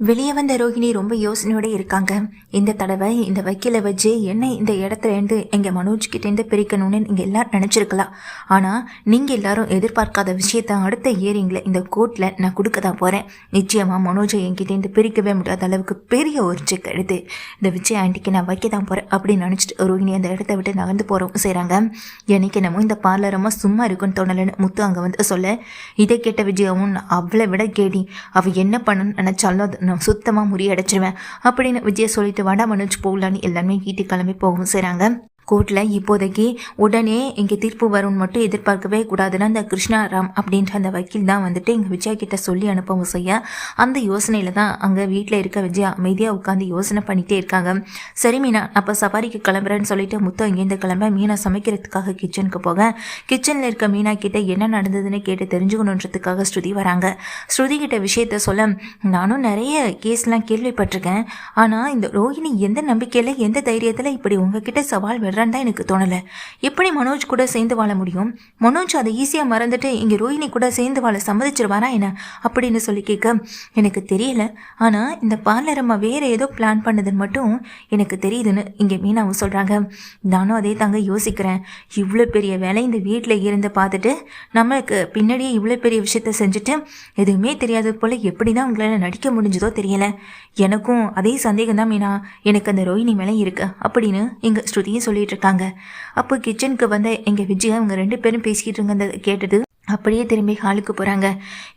வெளியே வந்த ரோஹிணி ரொம்ப யோசனையோட இருக்காங்க. இந்த தடவை இந்த வக்கீலை வச்சு என்ன இந்த இடத்துல இருந்து எங்க மனோஜ் கிட்டேருந்து பிரிக்கணும்னு நீங்க எல்லாரும் நினைச்சிருக்கலாம். ஆனா நீங்க எல்லாரும் எதிர்பார்க்காத விஷயத்த அடுத்த இயரிங்ல இந்த கோர்ட்ல நான் கொடுக்க தான் போறேன். நிச்சயமா மனோஜை என்கிட்டேருந்து பிரிக்கவே முடியாத அளவுக்கு பெரிய ஒரு செக் எடுத்து இந்த விஜய் ஆண்டிக்கு நான் வைக்க தான் போறேன் அப்படின்னு நினைச்சிட்டு ரோஹிணி அந்த இடத்த விட்டு நகர்ந்து போறோம் செய்கிறாங்க எனக்கு என்னமோ இந்த பார்லரமா சும்மா இருக்குன்னு தோணலன்னு முத்து அங்க வந்து சொல்ல இதை கேட்ட விஜயாவும் நான் அவளை விட கேடி. அவ என்ன பண்ணணும்னு நினைச்சாலும் அது நான் சுத்தமாக முறியடைச்சிருவேன். அப்படின்னு விஜய் சொல்லிட்டு வாடா மனோஜ் போகலான்னு எல்லாருமே வீட்டுக்கு கிளம்பி போகவும் செய்கிறாங்க கோர்ட்டில் இப்போதைக்கு உடனே இங்கே தீர்ப்பு வரும்னு மட்டும் எதிர்பார்க்கவே கூடாதுன்னு அந்த கிருஷ்ணாராம் அப்படின்ற அந்த வக்கீல் தான் வந்துட்டு எங்கள் விஜயா கிட்ட சொல்லி அனுப்பவும் செய்ய அந்த யோசனையில் தான் அங்கே வீட்டில் இருக்க விஜயா அமைதியாக உட்காந்து யோசனை பண்ணிகிட்டே இருக்காங்க. சரி மீனா அப்போ சவாரிக்கு கிளம்புறேன்னு சொல்லிட்டு முத்தம் அங்கேருந்து கிளம்ப மீனா சமைக்கிறதுக்காக கிச்சனுக்கு போக. கிச்சனில் இருக்க மீனா கிட்ட என்ன நடந்ததுன்னு கேட்டு தெரிஞ்சுக்கணுன்றதுக்காக ஸ்ருதி வராங்க. ஸ்ருதி கிட்ட விஷயத்த சொல்ல நானும் நிறைய கேஸ்லாம் கேள்விப்பட்டிருக்கேன். ஆனால் இந்த ரோஹிணி எந்த நம்பிக்கையில் எந்த தைரியத்தில் இப்படி உங்ககிட்ட சவால் விடுறான்னு தான் எனக்கு தோணலை. எப்படி மனோஜ் கூட சேர்ந்து வாழ முடியும்? மனோஜ் அதை ஈஸியாக மறந்துட்டு இங்கே ரோஹிணி கூட சேர்ந்து வாழ சம்மதிச்சிருவாரா என்ன? அப்படின்னு சொல்லி கேட்க எனக்கு தெரியல. ஆனால் இந்த பார்லர் அம்மா வேறு ஏதோ பிளான் பண்ணதுன்னு மட்டும் எனக்கு தெரியுதுன்னு இங்கே மீனாவும் சொல்கிறாங்க நானும் அதே தாங்க யோசிக்கிறேன். இவ்வளோ பெரிய வேலை இந்த வீட்டில் இருந்து பார்த்துட்டு நம்மளுக்கு பின்னாடியே இவ்வளோ பெரிய விஷயத்த செஞ்சுட்டு எதுவுமே தெரியாதது போல் எப்படி தான் உங்களால் நடிக்க முடிஞ்சதோ தெரியல. எனக்கும் அதே சந்தேகம் தான் மீனா. எனக்கு அந்த ரோஹிணி மேலே இருக்கு. அப்படின்னு எங்கள் ஸ்ருதியும் சொல்லிட்டு இருக்காங்க. அப்போ கிச்சனுக்கு வந்த எங்கள் விஜயா அவங்க ரெண்டு பேரும் பேசிக்கிட்டு இருந்ததை கேட்டது அப்படியே திரும்பி ஹாலுக்கு போகிறாங்க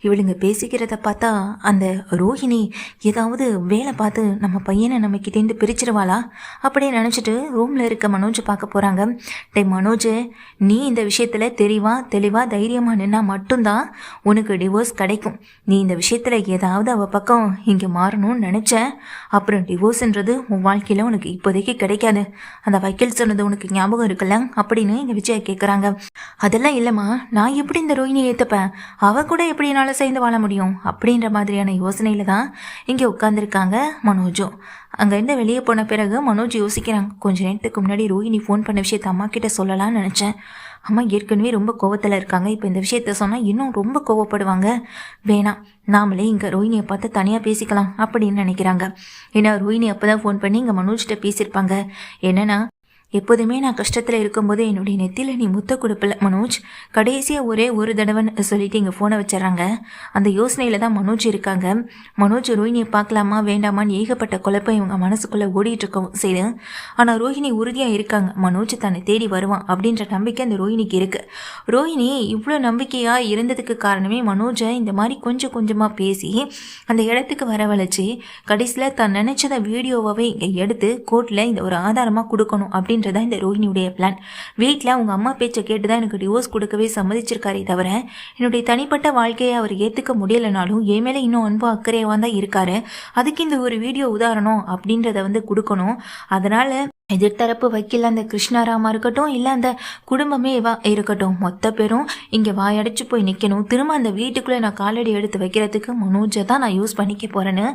இவளுங்க பேசிக்கிறத பார்த்தா அந்த ரோஹிணி ஏதாவது வேலை பார்த்து நம்ம பையனை நம்ம கிட்டேருந்து பிரிச்சிருவாளா? அப்படியே நினச்சிட்டு ரூமில் இருக்க மனோஜை பார்க்க போகிறாங்க டே மனோஜ் நீ இந்த விஷயத்தில் தெளிவா தெளிவாக தைரியமாக நின்னா மட்டும்தான் உனக்கு டிவோர்ஸ் கிடைக்கும். நீ இந்த விஷயத்தில் ஏதாவது அவள் பக்கம் இங்கே மாறணும்னு நினச்ச அப்புறம் டிவோர்ஸ்ன்றது உன் வாழ்க்கையில் உனக்கு இப்போதைக்கு கிடைக்காது. அந்த வக்கீல் சொன்னது உனக்கு ஞாபகம் இருக்குல்ல? அப்படின்னு எங்கள் விஜயா கேட்குறாங்க அதெல்லாம் இல்லைம்மா நான் எப்படி இந்த ரோஹிணி ஏற்றுப்பேன் அவள் கூட எப்படி என்னால் சேர்ந்து வாழ முடியும்? அப்படின்ற மாதிரியான யோசனையில் தான் இங்கே உட்காந்துருக்காங்க மனோஜும் அங்கேருந்து வெளியே போன பிறகு மனோஜ் யோசிக்கிறாங்க கொஞ்ச நேரத்துக்கு முன்னாடி ரோஹிணி ஃபோன் பண்ண விஷயத்த அம்மா கிட்ட சொல்லலாம்னு நினச்சேன். அம்மா ஏற்கனவே ரொம்ப கோவத்தில் இருக்காங்க. இப்போ இந்த விஷயத்த சொன்னால் இன்னும் ரொம்ப கோவப்படுவாங்க. வேணாம் நாமளே இங்கே ரோஹினியை பார்த்து தனியாக பேசிக்கலாம் அப்படின்னு நினைக்கிறாங்க. ஏன்னா ரோஹினி அப்போ தான் ஃபோன் பண்ணி இங்கே மனோஜ்கிட்ட பேசியிருப்பாங்க. என்னென்னா எப்போதுமே நான் கஷ்டத்தில் இருக்கும்போது என்னுடைய நெத்தியில் நீ முத்த கொடுப்பல மனோஜ். கடைசியாக ஒரே ஒரு தடவைன்னு சொல்லிட்டு இங்கே ஃபோனை வச்சிடறாங்க. அந்த யோசனையில் தான் மனோஜ் இருக்காங்க. மனோஜ் ரோஹினியை பார்க்கலாமா வேண்டாமான்னு ஏகப்பட்ட குழப்பம் இவங்க மனசுக்குள்ளே ஓடிட்டுருக்கவும் செய்து. ஆனால் ரோஹிணி உறுதியாக இருக்காங்க. மனோஜ் தன்னை தேடி வருவான் அப்படின்ற நம்பிக்கை அந்த ரோஹினிக்கு இருக்குது ரோஹிணி இவ்வளோ நம்பிக்கையாக இருந்ததுக்கு காரணமே மனோஜை இந்த மாதிரி கொஞ்சம் கொஞ்சமாக பேசி அந்த இடத்துக்கு வரவழைச்சி கடைசியில் தான் நினச்சத வீடியோவாகவே இங்கே எடுத்து கோர்ட்டில் இந்த ஒரு ஆதாரமாக கொடுக்கணும் அப்படின்னு அப்படின்றதான் இந்த ரோஹினியுடைய பிளான் வீட்டில் அவங்க அம்மா பேச்சை கேட்டு தான் எனக்கு டிவோர்ஸ் கொடுக்கவே சம்மதிச்சிருக்காரே தவிர என்னுடைய தனிப்பட்ட வாழ்க்கையை அவர் ஏற்றுக்க முடியலைனாலும் என் மேலே இன்னும் அன்பு அக்கறையாக தான் இருக்காரு. அதுக்கு இந்த ஒரு வீடியோ உதாரணம் அப்படின்றத வந்து கொடுக்கணும். அதனால் எதிர்த்தரப்பு வக்கீல் அந்த கிருஷ்ணாராமா இருக்கட்டும் இல்லை அந்த குடும்பமே வா இருக்கட்டும். மொத்த பேரும் இங்கே வாயடைச்சு போய் நிற்கணும் திரும்ப அந்த வீட்டுக்குள்ளே நான் காலடி எடுத்து வைக்கிறதுக்கு மனோஜை தான் நான் யூஸ் பண்ணிக்க போகிறேன்னு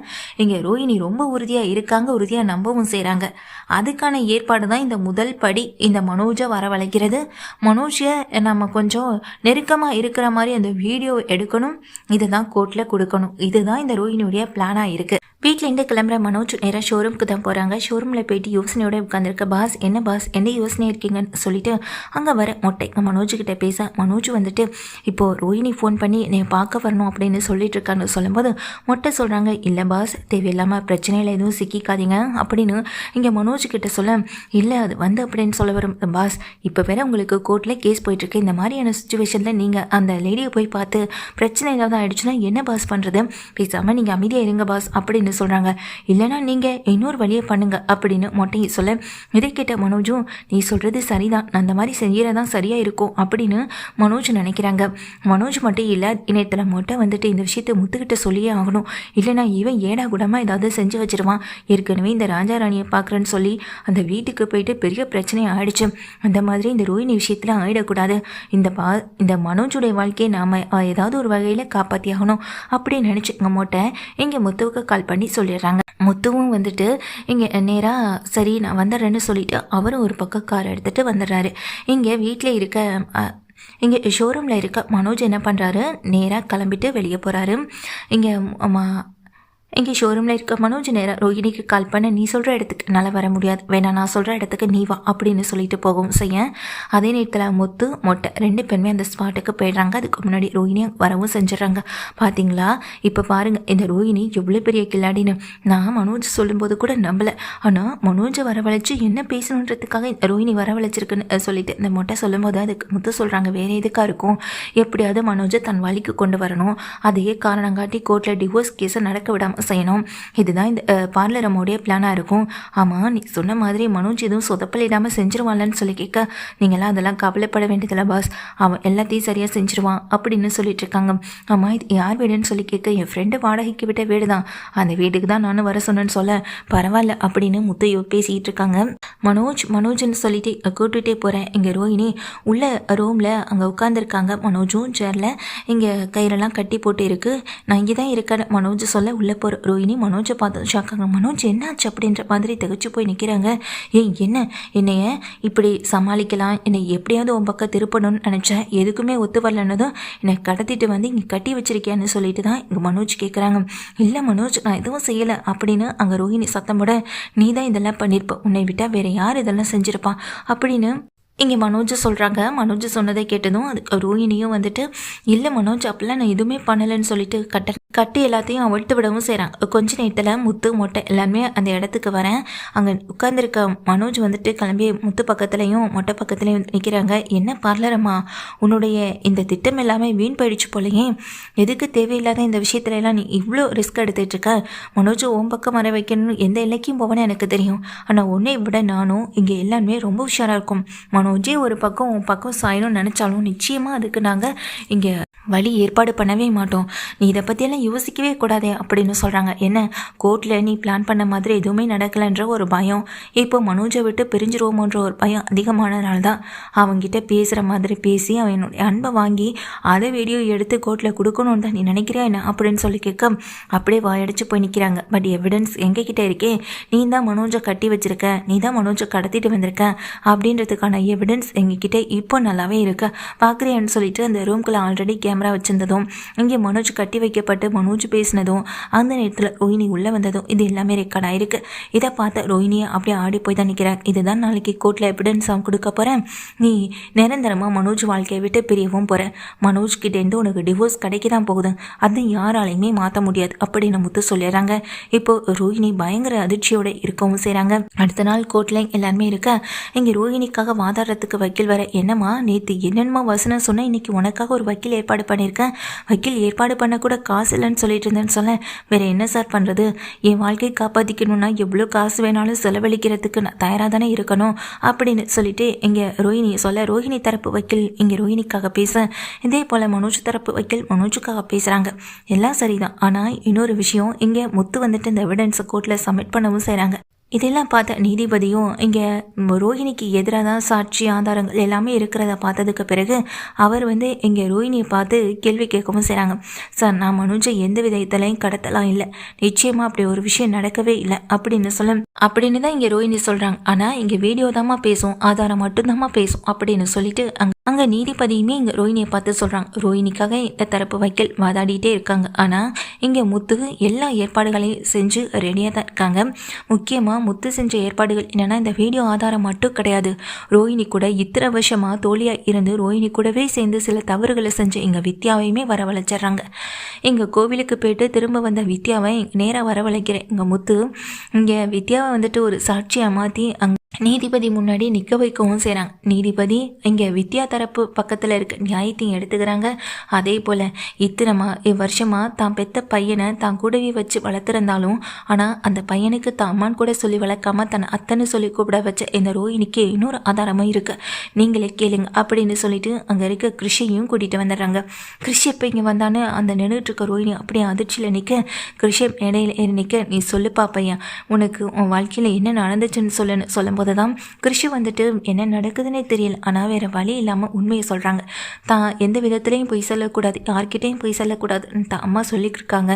இங்கே ரோஹிணி ரொம்ப உறுதியாக இருக்காங்க உறுதியாக நம்பவும் செய்கிறாங்க அதுக்கான ஏற்பாடு தான் இந்த முதல் படி இந்த மனோஜை வரவழைக்கிறது. மனோஜை நம்ம கொஞ்சம் நெருக்கமாக இருக்கிற மாதிரி அந்த வீடியோ எடுக்கணும். இதை தான் கோர்ட்டில் கொடுக்கணும். இதுதான் இந்த ரோஹினியுடைய பிளானாக இருக்குது வீட்டிலேருந்து கிளம்புற மனோஜ் நேராக ஷோரூமுக்கு தான் போகிறாங்க ஷோரூமில் போயிட்டு யோசனையோட உட்காந்துருக்க பாஸ் என்ன பாஸ்? என்ன யோசனை இருக்கீங்கன்னு சொல்லிட்டு அங்கே வர மொட்டை. மனோஜ்கிட்ட பேச மனோஜ் வந்துட்டு இப்போது ரோஹினி ஃபோன் பண்ணி என்னை பார்க்க வரணும் அப்படின்னு சொல்லிட்டு இருக்கான்னு சொல்லும்போது மொட்டை சொல்கிறாங்க இல்லை பாஸ் தேவையில்லாமல் பிரச்சனையில் எதுவும் சிக்கிக்காதீங்க அப்படின்னு இங்கே மனோஜ்கிட்ட சொல்ல இல்லை அது வந்து அப்படின்னு சொல்ல வரும். பாஸ் இப்போ வேற உங்களுக்கு கோர்ட்டில் கேஸ் போயிட்டுருக்கு இந்த மாதிரியான சுச்சுவேஷனில் நீங்கள் அந்த லேடியை போய் பார்த்து பிரச்சனை ஏதாவது ஆகிடுச்சுன்னா என்ன பாஸ் பண்ணுறது பேசாமல் நீங்கள் அமைதியாக இருங்க பாஸ் அப்படின்னு சொல்கிறாங்க இல்லைனா நீங்கள் இன்னொரு வழியை பண்ணுங்க அப்படின்னு மொட்டையை சொல்ல இதை கேட்ட மனோஜும் நீ சொல்கிறது சரிதான். நான் அந்த மாதிரி செய்கிறதான் சரியாக இருக்கும் அப்படின்னு மனோஜ் நினைக்கிறாங்க. மனோஜ் மட்டும் இல்லை இணையத்தில் மட்டும் வந்துட்டு இந்த விஷயத்தை முத்துக்கிட்ட சொல்லியே ஆகணும். இல்லைனா இவன் ஏடா கூடமாக ஏதாவது செஞ்சு வச்சிருவான். ஏற்கனவே இந்த ராஜா ராணியை பார்க்குறேன்னு சொல்லி அந்த வீட்டுக்கு போயிட்டு பெரிய பிரச்சனை ஆயிடுச்சு. அந்த மாதிரி இந்த ரோஹினி விஷயத்தில் ஆயிடக்கூடாது. இந்த பா இந்த மனோஜுடைய வாழ்க்கையை நாம் ஏதாவது ஒரு வகையில் காப்பாற்றி ஆகணும் அப்படின்னு நினச்சிங்க மோட்டை இங்கே முத்துவுக்கு கால் பண்ணி சொல்லிடுறாங்க. முத்துவும் வந்துட்டு இங்கே நேராக சரி நான் வந்துடுறேன்னு சொல்லிட்டு அவரும் ஒரு பக்கம் கார் எடுத்துகிட்டு வந்துடுறாரு. இங்கே வீட்டில் இருக்க இங்கே ஷோரூமில் இருக்க மனோஜ் என்ன பண்ணுறாரு நேராக கிளம்பிட்டு வெளியே போகிறாரு இங்கே இங்கே ஷோரூமில் இருக்க மனோஜ் நேரம் ரோஹிணிக்கு கால் பண்ண. நீ சொல்கிற இடத்துக்கு என்னால் வர முடியாது. வேணா நான் சொல்கிற இடத்துக்கு நீ வா அப்படின்னு சொல்லிட்டு போகவும் செய்ய. அதே நேரத்தில் முத்து மொட்டை ரெண்டு பேருமே அந்த ஸ்பாட்டுக்கு போயிடுறாங்க. அதுக்கு முன்னாடி ரோஹிணியை வரவும் செஞ்சிடறாங்க. பார்த்தீங்களா இப்போ பாருங்கள் இந்த ரோஹிணி எவ்வளோ பெரிய கில்லாடின்னு. நான் மனோஜ் சொல்லும்போது கூட நம்பலை. ஆனால் மனோஜை வரவழைச்சு என்ன பேசணுன்றதுக்காக இந்த ரோஹிணி வரவழைச்சிருக்குன்னு சொல்லிட்டு இந்த மொட்டை சொல்லும்போது அதுக்கு முத்து சொல்கிறாங்க வேறு எதுக்காக இருக்கும்? எப்படியாவது மனோஜை தன் வழிக்கு கொண்டு வரணும். அதையே காரணங்காட்டி கோர்ட்டில் டிவோர்ஸ் கேஸை நடக்க விடாமல் செய்யணும். இதுதான் இந்த பார்லர் அம்மாவுடைய பிளானாக இருக்கும். ஆமாம் நீ சொன்ன மாதிரி மனோஜ் எதுவும் சொதப்பலிடாமல் செஞ்சிருவான்லன்னு சொல்லி கேட்க நீங்களாம் அதெல்லாம் கவலைப்பட வேண்டியதில்லை பாஸ். அவன் எல்லாத்தையும் சரியாக செஞ்சிருவான் அப்படின்னு சொல்லிட்டு இருக்காங்க. ஆமாம் இது யார் வீடுன்னு சொல்லி கேட்க என் ஃப்ரெண்டு வாடகைக்கு விட்ட வீடு தான். அந்த வீட்டுக்கு தான் நானும் வர சொன்னேன்னு சொல்ல பரவாயில்ல அப்படின்னு முத்தையோ பேசிகிட்டு இருக்காங்க. மனோஜ் மனோஜ்னு சொல்லிட்டு கூட்டுகிட்டே போகிறேன் இங்கே ரோஹினி உள்ள ரூமில் அங்கே உட்காந்துருக்காங்க மனோஜும் சேரில் இங்கே கயிறெல்லாம் கட்டி போட்டு இருக்கு. நான் இங்கே தான் இருக்கேன் மனோஜ் சொல்ல உள்ளே போகிற ரோஹினி மனோஜை பார்த்து ஷாக்காங்க மனோஜ் என்னாச்சு? அப்படின்ற மாதிரி திகச்சு போய் நிற்கிறாங்க ஏய் என்ன? என்னைய இப்படி சமாளிக்கலாம்? என்னை எப்படியாவது உன் பக்கம் திருப்பணும்னு நினச்சேன். எதுக்குமே ஒத்து வரலன்னதும் என்னை கடத்திட்டு வந்து இங்கே கட்டி வச்சிருக்கியான்னு சொல்லிட்டு தான் இங்கே மனோஜ் கேட்குறாங்க இல்லை மனோஜ் நான் எதுவும் செய்யலை அப்படின்னு அங்கே ரோஹிணி சத்தம் போட நீ தான் இதெல்லாம் பண்ணியிருப்ப உன்னை விட்டால் வேற யார் இதெல்லாம் செஞ்சுருப்பா? அப்படின்னு இங்கே மனோஜ் சொல்கிறாங்க மனோஜ் சொன்னதை கேட்டதும் அதுக்கு ரோஹிணியும் வந்துட்டு இல்லை மனோஜ் அப்பெல்லாம் நான் எதுவுமே பண்ணலைன்னு சொல்லிட்டு கட்ட கட்டி எல்லாத்தையும் அவிழ்த்து விடவும் செய்கிறாங்க கொஞ்ச நேரத்தில் முத்து மொட்டை எல்லாமே அந்த இடத்துக்கு வரேன். அங்கே உட்காந்துருக்க மனோஜ் வந்துட்டு கிளம்பி முத்து பக்கத்துலேயும் மொட்டை பக்கத்துலேயும் நிற்கிறாங்க என்ன பார்லரம்மா? உன்னுடைய இந்த திட்டம் எல்லாமே வீண் போயிடுச்சு போலயே. எதுக்கு தேவையில்லாத இந்த விஷயத்துல எல்லாம் நீ இவ்வளோ ரிஸ்க் எடுத்துட்டு இருக்க? மனோஜ் உன் பக்கம் வர வைக்கணும்னு எந்த எல்லைக்கும் போவேன்னு எனக்கு தெரியும். ஆனால் உன்னை விட நானும் இங்கே எல்லாருமே ரொம்ப உஷாராக இருக்கும். மனோஜே ஒரு பக்கம் உன் பக்கம் சாயணும்னு நினச்சாலும் நிச்சயமாக அதுக்கு நாங்கள் இங்கே வழி ஏற்பாடு பண்ணவே மாட்டோம். நீ இதை பற்றியெல்லாம் யோசிக்கவே கூடாதே அப்படின்னு சொல்கிறாங்க என்ன? கோர்ட்டில் நீ பிளான் பண்ண மாதிரி எதுவுமே நடக்கலைன்ற ஒரு பயம். இப்போ மனோஜை விட்டு பிரிஞ்சிருவோமோன்ற ஒரு பயம் அதிகமானதுனால தான் அவங்ககிட்ட பேசுகிற மாதிரி பேசி அவனுடைய அன்பை வாங்கி அதை வீடியோ எடுத்து கோர்ட்டில் கொடுக்கணும்னு தான் நீ நினைக்கிறியா என்ன? அப்படின்னு சொல்லி கேட்க அப்படியே வாயடிச்சு போய் நிற்கிறாங்க பட் எவிடன்ஸ் எங்ககிட்ட இருக்கே? நீ தான் மனோஜை கட்டி வச்சிருக்க. நீ தான் மனோஜை கடத்திட்டு வந்திருக்க. அப்படின்றதுக்கான எவிடன்ஸ் எங்ககிட்ட இப்போ நல்லாவே இருக்கு. பார்க்குறியான்னு சொல்லிட்டு அந்த ரூம்குள்ளே ஆல்ரெடி கே கேமரா வச்சிருந்ததும் இங்கே மனோஜ் கட்டி வைக்கப்பட்டு மனோஜ் பேசினதும் அந்த நேரத்தில் ரோஹிணி உள்ளே வந்ததும் இது எல்லாமே ரெக்கார்ட் ஆயிருக்கு. இதை பார்த்து ரோஹிணியை அப்படியே ஆடி போய் தான் நிற்கிறார் இதுதான் நாளைக்கு கோர்ட்டில் எவிடன்ஸ் அவன் கொடுக்க போகிறேன் நீ நிரந்தரமாக மனோஜ் வாழ்க்கையை விட்டு பிரியவும் போகிறேன் மனோஜ் கிட்டேருந்து உனக்கு டிவோர்ஸ் கிடைக்க தான் போகுது. அது யாராலையுமே மாற்ற முடியாது. அப்படின்னு முத்து சொல்லிடுறாங்க. இப்போ ரோஹிணி பயங்கர அதிர்ச்சியோட இருக்கவும் செய்கிறாங்க அடுத்த நாள் கோர்ட்லேயும் எல்லாருமே இருக்க இங்கே ரோஹிணிக்காக வாதாடுறதுக்கு வக்கீல் வர என்னம்மா நேற்று என்னென்னமா வசனம் சொன்னால் இன்னைக்கு உனக்காக ஒரு வக்கீல் ஏற்பாடு பண்ணியிருக்கேன். வக்கீல் ஏற்பாடு பண்ணக்கூட காசு இல்லைன்னு சொல்லிட்டு இருந்தேன்னு சொல்ல வேற என்ன சார் பண்ணுறது என் வாழ்க்கையை காப்பாற்றிக்கணும்னா எவ்வளோ காசு வேணாலும் செலவழிக்கிறதுக்கு நான் தயாராக தானே இருக்கணும் அப்படின்னு சொல்லிட்டு இங்கே ரோஹிணி சொல்ல ரோஹிணி தரப்பு வக்கீல் இங்கே ரோஹிணிக்காக பேச இதே போல் மனோஜ் தரப்பு வக்கீல் மனோஜுக்காக பேசுகிறாங்க எல்லாம் சரிதான். ஆனால் இன்னொரு விஷயம் இங்கே முத்து வந்துட்டு இந்த எவிடன்ஸை கோர்ட்டில் சப்மிட் பண்ணவும் செய்கிறாங்க இதெல்லாம் பார்த்த நீதிபதியும் இங்கே ரோஹிணிக்கு எதிராக தான் சாட்சி ஆதாரங்கள் எல்லாமே இருக்கிறத பார்த்ததுக்கு பிறகு அவர் வந்து இங்கே ரோஹிணியை பார்த்து கேள்வி கேட்கவும் செய்கிறாங்க சார் நான் மனுஜை எந்த விதத்துலையும் கடத்தலாம் இல்லை. நிச்சயமாக அப்படி ஒரு விஷயம் நடக்கவே இல்லை. அப்படின்னு சொல்ல அப்படின்னு தான் இங்கே ரோஹிணி சொல்கிறாங்க ஆனால் இங்கே வீடியோ தாம்மா பேசும் ஆதாரம் மட்டும்தாம்மா பேசும் அப்படின்னு சொல்லிட்டு அங்கே அங்கே நீதிபதியுமே இங்கே ரோஹினியை பார்த்து சொல்கிறாங்க ரோஹினிக்காக இந்த தரப்பு வைக்கல் வாதாடிட்டே இருக்காங்க. ஆனால் இங்கே முத்து எல்லா ஏற்பாடுகளையும் செஞ்சு ரெடியாக தான் இருக்காங்க. முக்கியமாக முத்து செஞ்ச ஏற்பாடுகள் என்னென்னா இந்த வீடியோ ஆதாரம் மட்டும் கிடையாது. ரோஹினி கூட இத்தனை வருஷமாக தோழியாக இருந்து ரோஹினி கூடவே சேர்ந்து சில தவறுகளை செஞ்சு இங்கே வித்யாவையுமே வரவழைச்சிட்றாங்க. எங்கள் கோவிலுக்கு போயிட்டு திரும்ப வந்த வித்யாவை நேராக வரவழைக்கிறேன். எங்கள் முத்து இங்கே வித்யாவை வந்துட்டு ஒரு சாட்சியாக மாற்றி அங்கே நீதிபதி முன்னாடி நிற்க வைக்கவும் செய்கிறாங்க நீதிபதி இங்கே வித்யா தரப்பு பக்கத்தில் இருக்க நியாயத்தையும் எடுத்துக்கிறாங்க. அதே போல் இத்தனைமா வருஷமாக தான் பெத்த பையனை தான் கூடவே வச்சு வளர்த்துருந்தாலும் ஆனால் அந்த பையனுக்கு தான் அம்மான் கூட சொல்லி வளர்க்காம தன் அத்தனை சொல்லி கூப்பிட வச்ச இந்த ரோஹினிக்கு இன்னொரு ஆதாரமும் இருக்குது நீங்களே கேளுங்க அப்படின்னு சொல்லிட்டு அங்கே இருக்க கிருஷியும் கூட்டிகிட்டு வந்துடுறாங்க. கிருஷி எப்போ இங்கே வந்தானே அந்த நின்றுட்டு இருக்க ரோஹினி அப்படியே அதிர்ச்சியில் நிற்க கிருஷி இடையில ஏறி நிற்க நீ சொல்லுப்பா பையன் உனக்கு உன் வாழ்க்கையில் என்ன நடந்துச்சுன்னு சொல்லுன்னு சொல்லும்போது போது தான் கிருஷி வந்துட்டு என்ன நடக்குதுன்னே தெரியல. ஆனால் வேறு வழி இல்லாமல் உண்மையை சொல்கிறாங்க தான் எந்த விதத்துலேயும் பொய் சொல்லக்கூடாது. யார்கிட்டேயும் பொய் சொல்லக்கூடாதுன்னு தான் அம்மா சொல்லியிருக்காங்க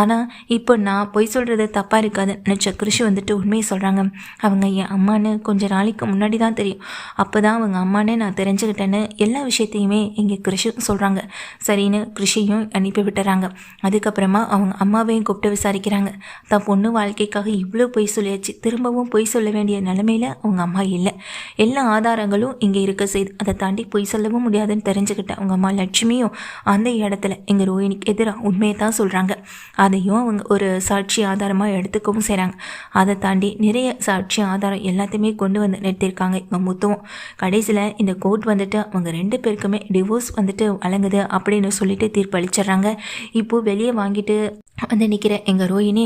ஆனால் இப்போ நான் பொய் சொல்கிறது தப்பாக இருக்காது. நினச்ச கிருஷி வந்துட்டு உண்மையை சொல்கிறாங்க அவங்க என் அம்மான்னு கொஞ்சம் நாளைக்கு முன்னாடி தான் தெரியும். அப்போ தான் அவங்க அம்மானே நான் தெரிஞ்சுக்கிட்டேன்னு எல்லா விஷயத்தையுமே இங்கே கிருஷியும் சொல்கிறாங்க சரின்னு கிருஷியும் அனுப்பி விட்டுறாங்க. அதுக்கப்புறமா அவங்க அம்மாவையும் கூப்பிட்டு விசாரிக்கிறாங்க. தான் பொண்ணு வாழ்க்கைக்காக இவ்வளோ பொய் சொல்லியாச்சு. திரும்பவும் பொய் சொல்ல வேண்டிய நிலமையில உங்கள் அம்மா இல்லை. எல்லா ஆதாரங்களும் இங்கே இருக்க செய்து அதை தாண்டி பொய் சொல்லவும் முடியாதுன்னு தெரிஞ்சுக்கிட்டேன் உங்கள் அம்மா லட்சுமியும் அந்த இடத்துல எங்கள் ரோஹினிக்கு எதிராக உண்மையை தான் சொல்கிறாங்க அதையும் அவங்க ஒரு சாட்சி ஆதாரமாக எடுத்துக்கவும் செய்கிறாங்க அதை தாண்டி நிறைய சாட்சி ஆதாரம் எல்லாத்தையுமே கொண்டு வந்து நிறுத்தியிருக்காங்க இவங்க மொத்தம் கடைசியில் இந்த கோர்ட் வந்துட்டு அவங்க ரெண்டு பேருக்குமே டிவோர்ஸ் வந்துட்டு வழங்குது அப்படின்னு சொல்லிட்டு தீர்ப்பளிச்சிடுறாங்க. இப்போது வெளியே வாங்கிட்டு வந்து நிற்கிற எங்கள் ரோஹினி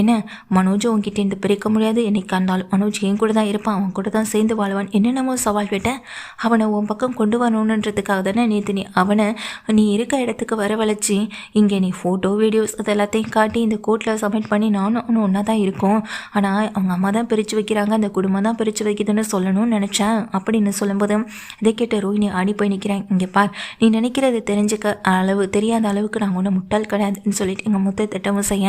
என்ன? மனோஜும் உங்ககிட்ட இருந்து பிரிக்க முடியாது. என்னைக்கு இருந்தாலும் மனோஜ் என் கூட தான் இருப்பான். அவன் கூட தான் சேர்ந்து வாழ்வான். என்னென்னமோ சவால் விட்டேன் அவனை உன் பக்கம் கொண்டு வரணுன்றதுக்காக தானே நேற்று நீ அவனை நீ இருக்க இடத்துக்கு வரவழைச்சி இங்கே நீ ஃபோட்டோ வீடியோஸ் அது எல்லாத்தையும் காட்டி இந்த கோர்ட்டில் சப்மிட் பண்ணி நானும் ஒன்று ஒன்றா தான் இருக்கும். ஆனால் அவங்க அம்மா தான் பிரித்து வைக்கிறாங்க. அந்த குடும்பம் தான் பிரித்து வைக்குதுன்னு சொல்லணும்னு நினச்சேன். அப்படின்னு சொல்லும்போது இதை கேட்ட ரோஹினி ஆடி போய் நிற்கிறேன் இங்கே பார். நீ நினைக்கிறது தெரிஞ்சுக்க அளவு தெரியாத அளவுக்கு நாங்கள் ஒன்றும் முட்டாள் கிடையாதுன்னு சொல்லிட்டு எங்கள் மொத்த திட்டமும் செய்ய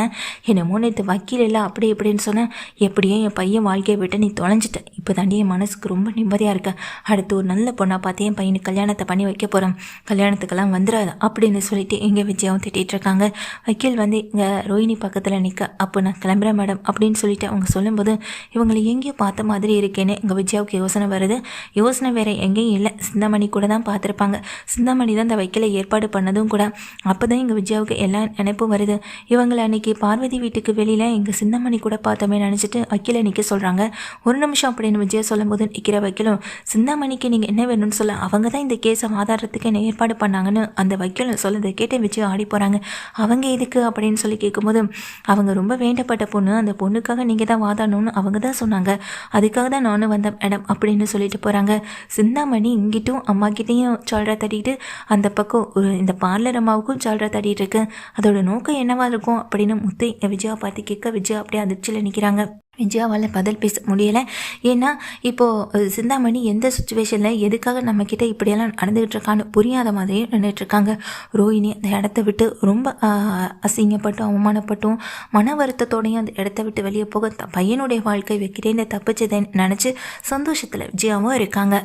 என்னமோ நேற்று வக்கீல் இல்லை அப்படி இப்படின்னு சொன்னேன் எப்படியோ என் பையன் வாழ்க்கையை விட்டு நீ தொலைஞ்சிட்ட. இப்போ தாண்டி என் மனசுக்கு ரொம்ப நிம்மதியாக இருக்க. அடுத்து ஒரு நல்ல பொண்ணாக பார்த்து என் பையனுக்கு கல்யாணத்தை பண்ணி வைக்க போகிறேன் கல்யாணத்துக்கெல்லாம் வந்துடாது அப்படின்னு சொல்லிட்டு எங்கள் விஜயாவும் திட்டிகிட்டு இருக்காங்க. வக்கீல் வந்து இங்கே ரோஹினி பக்கத்தில் நிற்க அப்போ நான் கிளம்புறேன் மேடம் அப்படின்னு சொல்லிட்டு அவங்க சொல்லும்போது இவங்களை எங்கேயோ பார்த்த மாதிரி இருக்கேன்னு எங்கள் விஜயாவுக்கு யோசனை வருது. யோசனை வேறு எங்கேயும் இல்லை. சிந்தாமணி கூட தான் பார்த்துருப்பாங்க. சிந்தாமணி தான் இந்த வைக்கலை ஏற்பாடு பண்ணதும் கூட. அப்போ தான் எங்கள் விஜயாவுக்கு எல்லா நினைப்பும் வருது. இவங்களை அன்னைக்கு பார்வதி வீட்டுக்கு வெளியில் எங்கள் சின்னமணி கூட பார்த்தோமே நினச்சிட்டு வக்கீலை நிற்க சொல்கிறாங்க ஒரு நிமிஷம் அப்படின்னு விஜயா சொல்லும்போது நிற்கிற வக்கீலும் சிந்தாமணிக்கு நீங்கள் என்ன வேணும்னு சொல்ல அவங்க தான் இந்த கேஸை வாதாடுறதுக்கு என்ன ஏற்பாடு பண்ணாங்கன்னு அந்த வக்கீலும் சொல்லதை கேட்டு விஜய் ஆடி போகிறாங்க அவங்க எதுக்கு அப்படின்னு சொல்லி கேட்கும்போது அவங்க ரொம்ப வேண்டப்பட்ட பொண்ணு அந்த பொண்ணுக்காக நீங்கள் தான் வாதாடணும்னு அவங்க தான் சொன்னாங்க. அதுக்காக தான் நானும் வந்தேன் மேடம் அப்படின்னு சொல்லிட்டு போகிறாங்க சிந்தாமணி இங்கிட்டும் அம்மா கிட்டேயும் சொல்கிற தட்டிட்டு அந்த பக்கம் ஒரு இந்த பார்லர் அம்மாவுக்கும் சொல்கிற தட்டிட்டு இருக்கு. அதோட நோக்கம் என்னவா இருக்கும் இருக்கும் அப்படின்னு முத்து விஜயா பார்த்து கேட்க விஜயா அப்படியே அதிர்ச்சியில் நிற்கிறாங்க விஜயாவால் பதில் பேச முடியலை. ஏன்னா இப்போது சிந்தாமணி எந்த சுச்சுவேஷனில் எதுக்காக நம்மக்கிட்ட இப்படியெல்லாம் நடந்துகிட்டு இருக்கான்னு புரியாத மாதிரியே நின்றுட்டுருக்காங்க ரோஹிணி அந்த இடத்த விட்டு ரொம்ப அசிங்கப்பட்டும் அவமானப்பட்டும் மன வருத்தத்தோடையும் அந்த இடத்த விட்டு வெளியே போக பையனுடைய வாழ்க்கை வைக்கிறேன்னு தப்பிச்சதை நினச்சி சந்தோஷத்தில் விஜயாவும் இருக்காங்க.